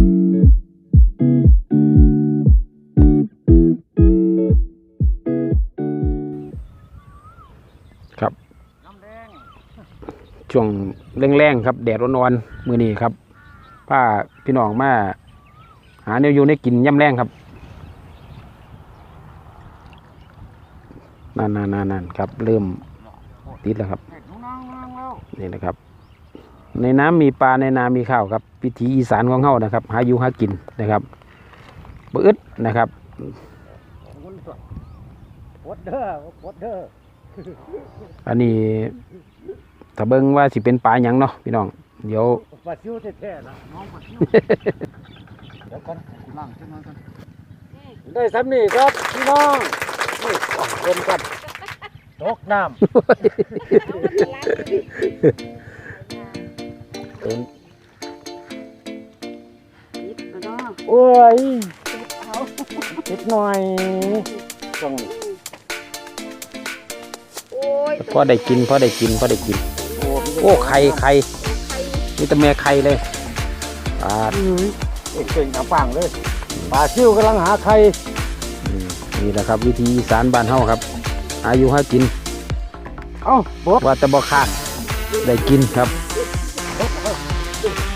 ครับช่วงแรงๆครับ แดดร้อนๆมือนี้ครับผ้าพี่น้องมา หาแนวอยู่ในกินย่ำแรงครับนั่นนั่นนั่นนั่นครับ เริ่มติดแล้วครับนี่นะครับ ในน้ำมีปลาในนามีข้าวครับวิถีอีสานของเฮานะครับ หาอยู่หากินนะครับบอึดนะครับคุณสดปดเด้อปดเด้ออันนี้ถ้าเบิ่งว่าสิเป็นปลาหยังเนาะพี่น้องเดี๋ยวปลาซิวแท้ๆนะน้องปลาซิวเดี๋ยวก่อนล่างขึ้นมากันได้สำนี่ครับพี่น้องนี่รวมกันตกน้ เป็นำโอ้ยนิดหน่อยต้องพอได้กินพอได้กินพอได้กิน โอ้โอ้ไข่ไข่นี่แต่แม่ไข่เลยปลาเอกเก่งกับปังเลยปลาซิวกำลังหาไข่อืมนี่แหละครับ วิธีอีสานบ้านเฮาครับหาอยู่หากิน เอ้าบดว่าแต่บ่ขาดได้กินครับ は い